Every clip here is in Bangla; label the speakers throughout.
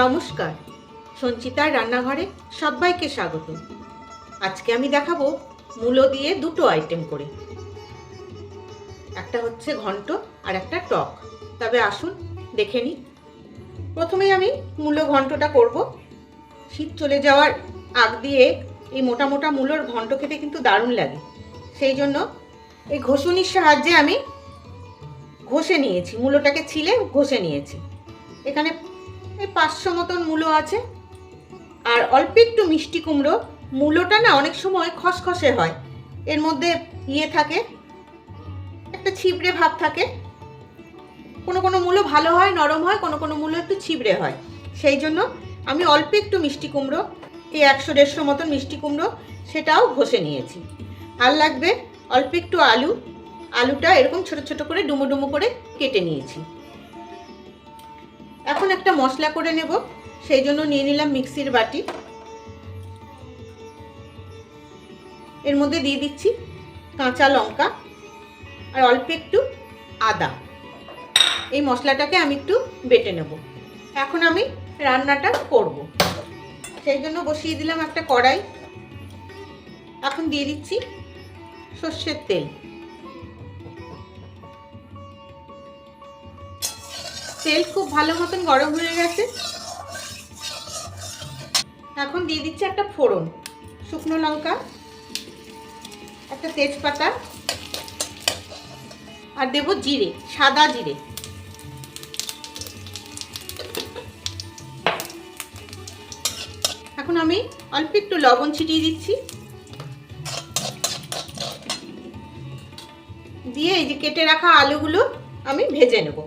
Speaker 1: নমস্কার, সঞ্চিতার রান্নাঘরে সবাইকে স্বাগত। আজকে আমি দেখাবো মূলো দিয়ে দুটো আইটেম করে। একটা হচ্ছে ঘন্ট আর একটা টক। তবে আসুন, দেখে নিই। প্রথমেই আমি মূলো ঘন্টটা করব। শীত চলে যাওয়ার আগ দিয়ে এই মোটা মোটা মূলোর ঘন্ট খেতে কিন্তু দারুণ লাগে। সেই জন্য এই ঘষুনির সাহায্যে আমি ঘষে নিয়েছি, মূলোটাকে ছিলে ঘষে নিয়েছি। এখানে এই পাঁচশো মতন মূলো আছে। আর অল্প একটু মিষ্টি কুমড়ো। মূলোটা না অনেক সময় খসখসে হয়। এর মধ্যে ইয়ে থাকে, একটা ছিবড়ে ভাব থাকে। কোনো কোনো মূলো ভালো হয়, নরম হয়, কোনো কোনো মূলো একটু ছিবড়ে হয়। সেই জন্য আমি অল্প একটু মিষ্টি কুমড়ো, এই একশো দেড়শো মতন মিষ্টি কুমড়ো সেটাও ঘষে নিয়েছি। আর লাগবে, অল্প একটু আলু। আলুটা এরকম ছোট ছোট করে ডুমো ডুমো করে কেটে নিয়েছি। এখন একটা মশলা করে নেব, সেই জন্য নিয়ে নিলাম মিক্সির বাটি। এর মধ্যে দিয়ে দিচ্ছি কাঁচা লঙ্কা আর অল্প একটু আদা। এই মশলাটাকে আমি একটু বেটে নেব। এখন আমি রান্নাটা করব। সেই জন্য বসিয়ে দিলাম একটা কড়াই। এখন দিয়ে দিচ্ছি সর্ষের তেল। তেল খুব ভালো মতন গরম হয়ে গেছে। এখন দিয়ে দিচ্ছি একটা ফোড়ন, শুকনো লঙ্কা, একটা তেজপাতা, আর দেব জিরে, সাদা জিরে। এখন আমি অল্প একটু লবণ ছিটিয়ে দিচ্ছি। দিয়ে এই যে কেটে রাখা আলুগুলো আমি ভেজে নেব।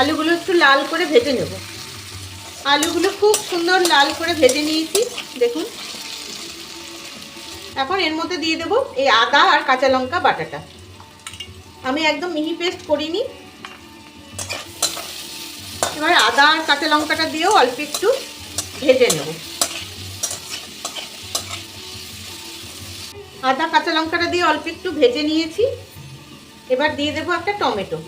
Speaker 1: আলুগুলো একটু লাল করে ভেজে নেব। আলুগুলো খুব সুন্দর লাল করে ভেজে নিয়েছি, দেখুন। এখন এর মধ্যে দিয়ে দেবো এই আদা আর কাঁচা লঙ্কা বাটাটা। আমি একদম মিহি পেস্ট করিনি। এবার আদা আর কাঁচা লঙ্কাটা দিয়েও অল্প একটু ভেজে নেব। আদা কাঁচা লঙ্কাটা দিয়ে অল্প একটু ভেজে নিয়েছি। এবার দিয়ে দেবো একটা টমেটো।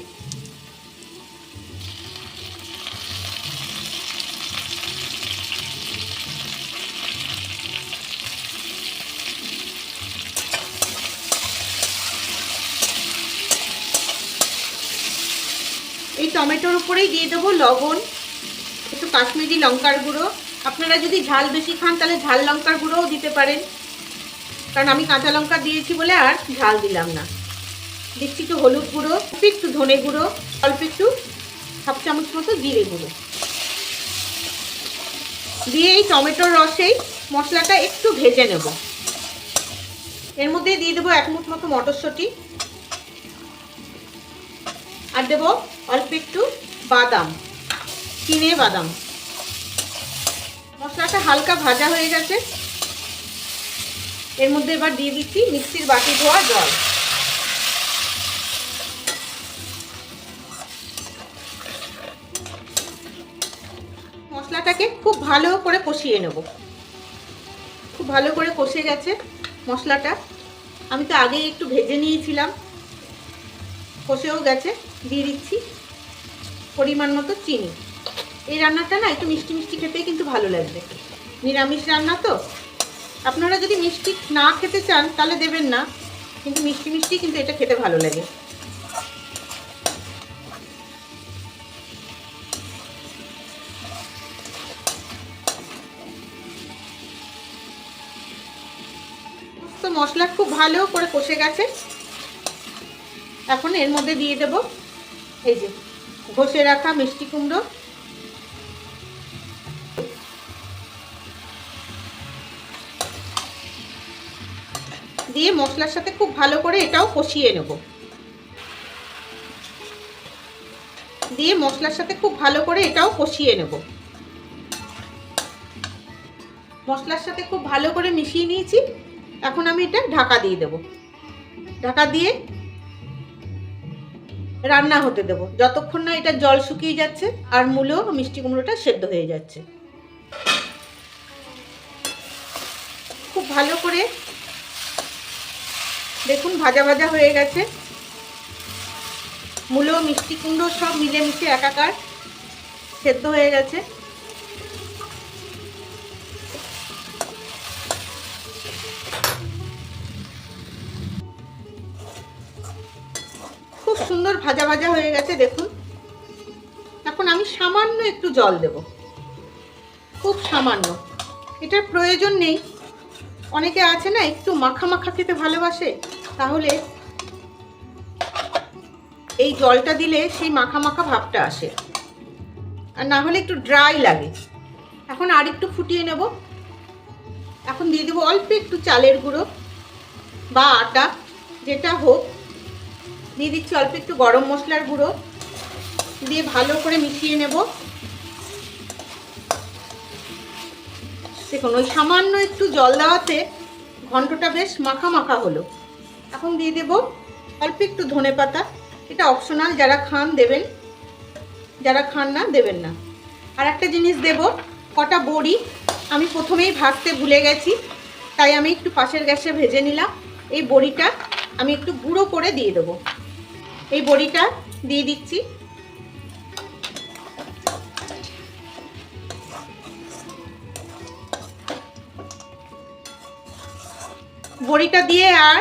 Speaker 1: টমেটোর উপরেই দিয়ে দেবো লবণ, একটু কাশ্মীরি লঙ্কার গুঁড়ো। আপনারা যদি ঝাল বেশি খান, তাহলে ঝাল লঙ্কার গুঁড়োও দিতে পারেন। কারণ আমি কাঁচা লঙ্কা দিয়েছি বলে আর ঝাল দিলাম না। দিচ্ছি একটু হলুদ গুঁড়ো একটু ধনে গুঁড়ো, অল্প একটু হাফ চামচ মতো জিরে গুঁড়ো। দিয়ে এই টমেটোর রসেই মশলাটা একটু ভেজে নেব। এর মধ্যে দিয়ে দেবো এক মুঠ মতো মটরশুঁটি। আর দেবো অল্প একটু বাদাম কিনে বাদাম। মশলাটা হালকা ভাজা হয়ে গেছে। এর মধ্যে এবার দিয়ে দিচ্ছি মিক্সির বাটি ধোয়া জল। মশলাটাকে খুব ভালো করে কষিয়ে নেব। খুব ভালো করে কষে গেছে মশলাটা। আমি তো আগেই একটু ভেজে নিয়েছিলাম। কষেও গেছে। দিয়ে দিচ্ছি। পরিমাণ মতো চিনি। এই রান্নাটা না একটু মিষ্টি মিষ্টি খেতেই কিন্তু ভালো লাগবে। নিরামিষ রান্না তো। আপনারা যদি মিষ্টি না খেতে চান, তাহলে দেবেন না। কিন্তু মিষ্টি মিষ্টি কিন্তু এটা খেতে ভালো লাগে। তো মশলা খুব ভালো করে কষে গেছে। এখন এর মধ্যে দিয়ে দেব। এই যে। ঘষে রাখা মিষ্টি কুমড়ো। দিয়ে মশলার সাথে খুব ভালো করে এটাও কষিয়ে নেব। দিয়ে মশলার সাথে খুব ভালো করে এটাও কষিয়ে নেব। মশলার সাথে খুব ভালো করে মিশিয়ে নিয়েছি। এখন আমি এটা ঢাকা দিয়ে দেব। ঢাকা দিয়ে রান্না হতে দেবো। যতক্ষণ না এটা জল শুকিয়ে যাচ্ছে আর মূলেও মিষ্টি কুমড়োটা সেদ্ধ হয়ে যাচ্ছে। খুব ভালো করে দেখুন ভাজা ভাজা হয়ে গেছে। মূলেও মিষ্টি কুমড়ো সব মিলেমিশে একাকার সেদ্ধ হয়ে গেছে। ভাজা ভাজা হয়ে গেছে, দেখুন। এখন আমি সামান্য একটু জল দেব। খুব সামান্য। এটার প্রয়োজন নেই। অনেকে আছে না, একটু মাখা মাখা খেতে ভালোবাসে। তাহলে এই জলটা দিলে সেই মাখা মাখা ভাবটা আসে। আর না হলে একটু ড্রাই লাগে। এখন আর একটু ফুটিয়ে নেব। এখন দিয়ে দেবো অল্প একটু চালের গুঁড়ো বা আটা, যেটা হোক। দিয়ে দিচ্ছি অল্প একটু গরম মশলার গুঁড়ো। দিয়ে ভালো করে মিশিয়ে নেব। দেখুন, ওই সামান্য একটু জল দেওয়াতে ঘন্টটা বেশ মাখা মাখা হলো। এখন দিয়ে দেব অল্প একটু ধনে পাতা। এটা অপশনাল যারা খান দেবেন, যারা খান না, দেবেন না। আর একটা জিনিস দেব, কটা বড়ি। আমি প্রথমেই ভাজতে ভুলে গেছি, তাই আমি একটু পাশের গ্যাসে ভেজে নিলাম। এই বড়িটা আমি একটু গুঁড়ো করে দিয়ে দেবো। এই বড়িটা দিয়ে দিচ্ছি। বড়িটা দিয়ে আর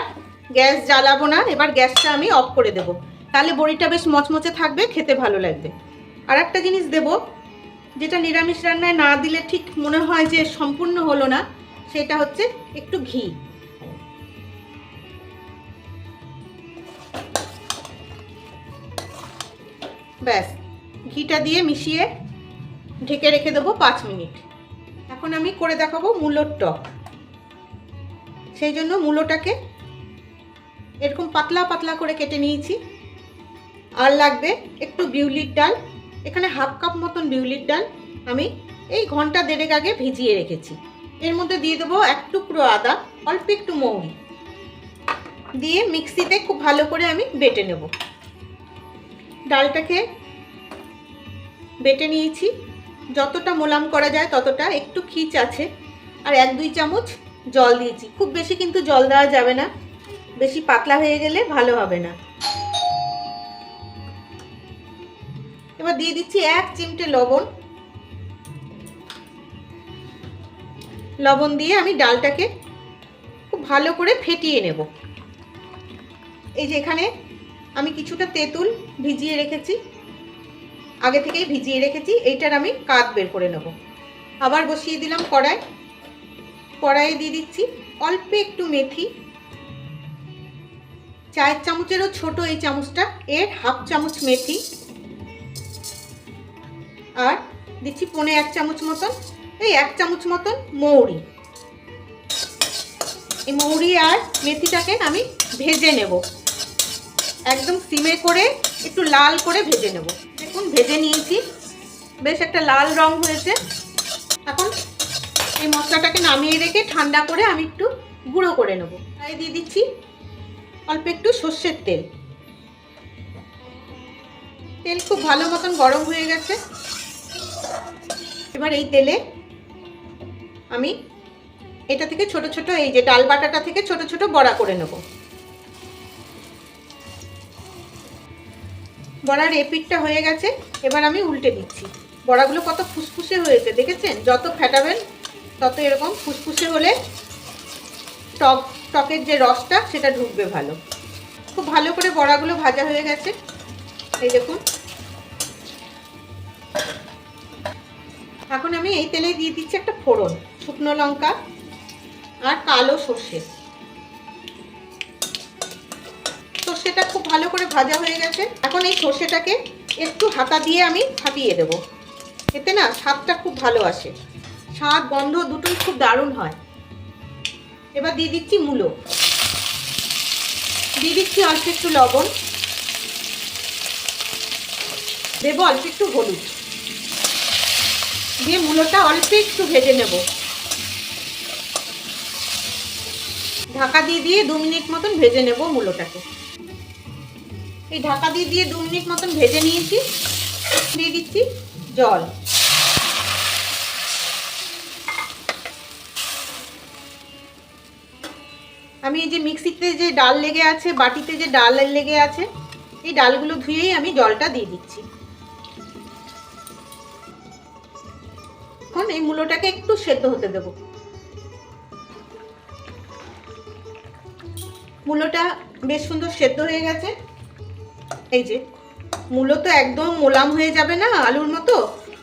Speaker 1: গ্যাস জ্বালাবো না, এবার গ্যাসটা আমি অফ করে দেব। তাহলে বড়িটা বেশ মচমচে থাকবে, খেতে ভালো লাগবে। আর একটা জিনিস দেব, যেটা নিরামিষ রান্নায় না দিলে ঠিক মনে হয় যে সম্পূর্ণ হলো না, সেটা হচ্ছে একটু ঘি। ব্যাস, ঘিটা দিয়ে মিশিয়ে ঢেকে রেখে দেবো পাঁচ মিনিট। এখন আমি করে দেখাবো মূলোর টক। সেই জন্য মূলোটাকে এরকম পাতলা পাতলা করে কেটে নিয়েছি। আর লাগবে একটু বিউলির ডাল। এখানে হাফ কাপ মতন বিউলির ডাল আমি এই ঘণ্টা দেড়েক আগে ভিজিয়ে রেখেছি। এর মধ্যে দিয়ে দেবো এক টুকরো আদা, অল্প একটু মৌরি। দিয়ে মিক্সিতে খুব ভালো করে আমি বেটে নেব। ডালটাকে বেটে নিয়েছি। যতটা মোলাম করা যায় ততটা একটু খিচ আছে। আর এক দুই চামচ জল দিয়েছি। খুব বেশি কিন্তু জল দেওয়া যাবে না। বেশি পাতলা হয়ে গেলে ভালো হবে না। এবার দিয়ে দিচ্ছি এক চিমটে লবণ। লবণ দিয়ে আমি ডালটাকে খুব ভালো করে ফেটিয়ে নেব। এই যে এখানে আমি কিছুটা তেঁতুল ভিজিয়ে রেখেছি। আগে থেকেই ভিজিয়ে রেখেছি। এইটার আমি কাত বের করে নেব। আবার বসিয়ে দিলাম কড়াই। কড়াইয়ে দিয়ে দিচ্ছি অল্প একটু মেথি। চায়ের চামচেরও ছোট এই চামচটা। এর হাফ চামচ মেথি। আর দিচ্ছি পনে এক চামচ মতন, এই এক চামচ মতন মৌরি। এই মৌরি আর মেথিটাকে আমি ভেজে নেব। একদম সিমে করে একটু লাল করে ভেজে নেব। দেখুন, ভেজে নিয়েছি। বেশ একটা লাল রং হয়েছে। এখন এই মশলাটাকে নামিয়ে রেখে ঠান্ডা করে আমি একটু গুঁড়ো করে নেব। তাই দিয়ে দিচ্ছি অল্প একটু সর্ষের তেল। তেল খুব ভালো মতন গরম হয়ে গেছে। এবার এই তেলে আমি এটা থেকে ছোট ছোট এই যে ডাল বাটাটা থেকে ছোট ছোট বড়া করে নেব। বড়ার এপিটটা হয়ে গেছে, এবার আমি উল্টে দিচ্ছি। বড়াগুলো কত ফুসফুসে হয়েছে, দেখেছেন? যত ফেটাবেন, তত এরকম ফুসফুসে হলে টক, টকের যে রসটা, সেটা ঢুকবে ভালো। খুব ভালো করে বড়াগুলো ভাজা হয়ে গেছে। এই দেখুন। এখন আমি এই তেলে দিয়ে দিচ্ছি একটা ফোড়ন, শুকনো লঙ্কা আর কালো সর্ষে। সর্ষেটা খুব ভালো করে ভাজা হয়ে গেছে। এখন এই সর্ষেটাকে একটু হাতা দিয়ে আমি ফাটিয়ে দেব। এতে না স্বাদটা খুব ভালো আসে। স্বাদ, গন্ধ দুটোই খুব দারুণ হয়। এবার দিয়ে দিচ্ছি মূলো। দিয়ে দিচ্ছি অল্প একটু লবণ। দেবো অল্প একটু হলুদ। দিয়ে মূলোটা অল্প একটু ভেজে নেব। ঢাকা দিয়ে দিয়ে দু মিনিট মতন ভেজে নেব মূলোটাকে। এই ঢাকা দিয়ে দিয়ে দু মিনিট মতন ভেজে নিয়েছি। দিয়ে দিচ্ছি জল। আমি এই যে মিক্সিতে যে ডাল লেগে আছে, বাটিতে যে ডাল লেগে আছে, এই ডালগুলো ধুয়েই আমি জলটা দিয়ে দিচ্ছি। এখন এই মূলোটাকে একটু সেদ্ধ হতে দেব। মূলোটা বেশ সুন্দর সেদ্ধ হয়ে গেছে। এই যে মূলো তো একদম মোলাম হয়ে যাবে না আলুর মতো?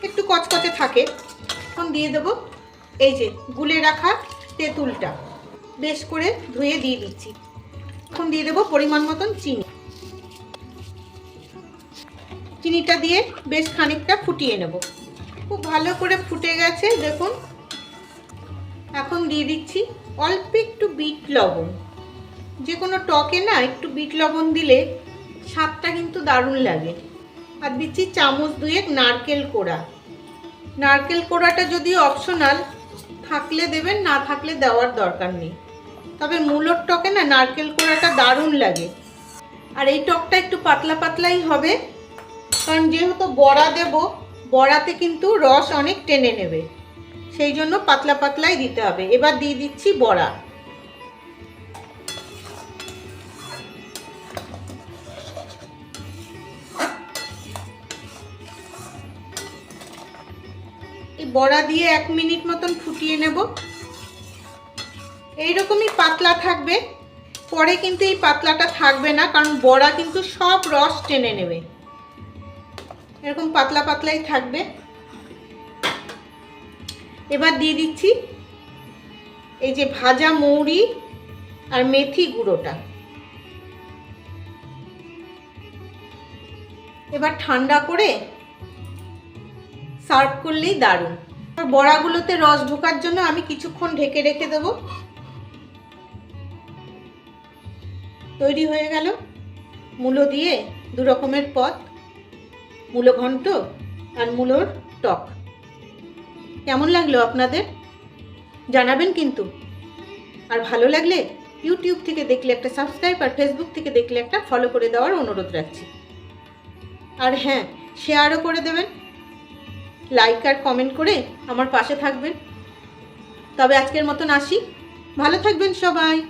Speaker 1: একটু কচকচে থাকে। এখন দিয়ে দেবো। এই যে, গুলে রাখা তেঁতুলটা। বেশ করে ধুয়ে দিয়ে দিচ্ছি। এখন দিয়ে দেবো পরিমাণ মতন চিনি। চিনিটা দিয়ে বেশ খানিকটা ফুটিয়ে নেব। খুব ভালো করে ফুটে গেছে, দেখুন। এখন দিয়ে দিচ্ছি অল্প একটু বিট লবণ। যে কোনো টকে না, একটু বিট লবণ দিলে স্বাদটা কিন্তু দারুণ লাগে। আর দিচ্ছি চামচ দুয়েক নারকেল কোড়া। নারকেল কোড়াটা যদি অপশনাল থাকলে দেবেন, না থাকলে দেওয়ার দরকার নেই। তবে মূলর টকে না নারকেল কোড়াটা দারুণ লাগে। আর এই টকটা একটু পাতলা পাতলাই হবে, কারণ যেহেতু বড়া দেব, বড়াতে কিন্তু রস অনেক টেনে নেবে। সেই জন্য পাতলা পাতলাই দিতে হবে। এবার দিয়ে দিচ্ছি বড়া। বড়া দিয়ে এক মিনিট মতন ফুটিয়ে নেব। এইরকমই পাতলা থাকবে। পরে কিন্তু এই পাতলাটা থাকবে না, কারণ বড়া কিন্তু সব রস টেনে নেবে। এরকম পাতলা পাতলাই থাকবে। এবার দিয়ে দিচ্ছি এই যে ভাজা মৌরি আর মেথি গুঁড়োটা। এবার ঠান্ডা করে সার্ভ করলেই দারুণ। বড়াগুলোতে রস ঢোকার জন্য আমি কিছুক্ষণ ঢেকে রেখে দেব। তৈরি হয়ে গেল। মূলো দিয়ে দু রকমের পদ। মূলো ঘন্ট আর মূলোর টক। কেমন লাগল আপনাদের? জানাবেন কিন্তু। আর ভালো লাগলে ইউটিউব থেকে দেখলে একটা সাবস্ক্রাইব আর ফেসবুক থেকে দেখলে একটা ফলো করে দেওয়ার অনুরোধ রাখছি। আর হ্যাঁ শেয়ারও করে দেবেন। লাইক আর কমেন্ট করে আমার পাশে থাকবেন। তবে আজকের মতন আসি। ভালো থাকবেন সবাই।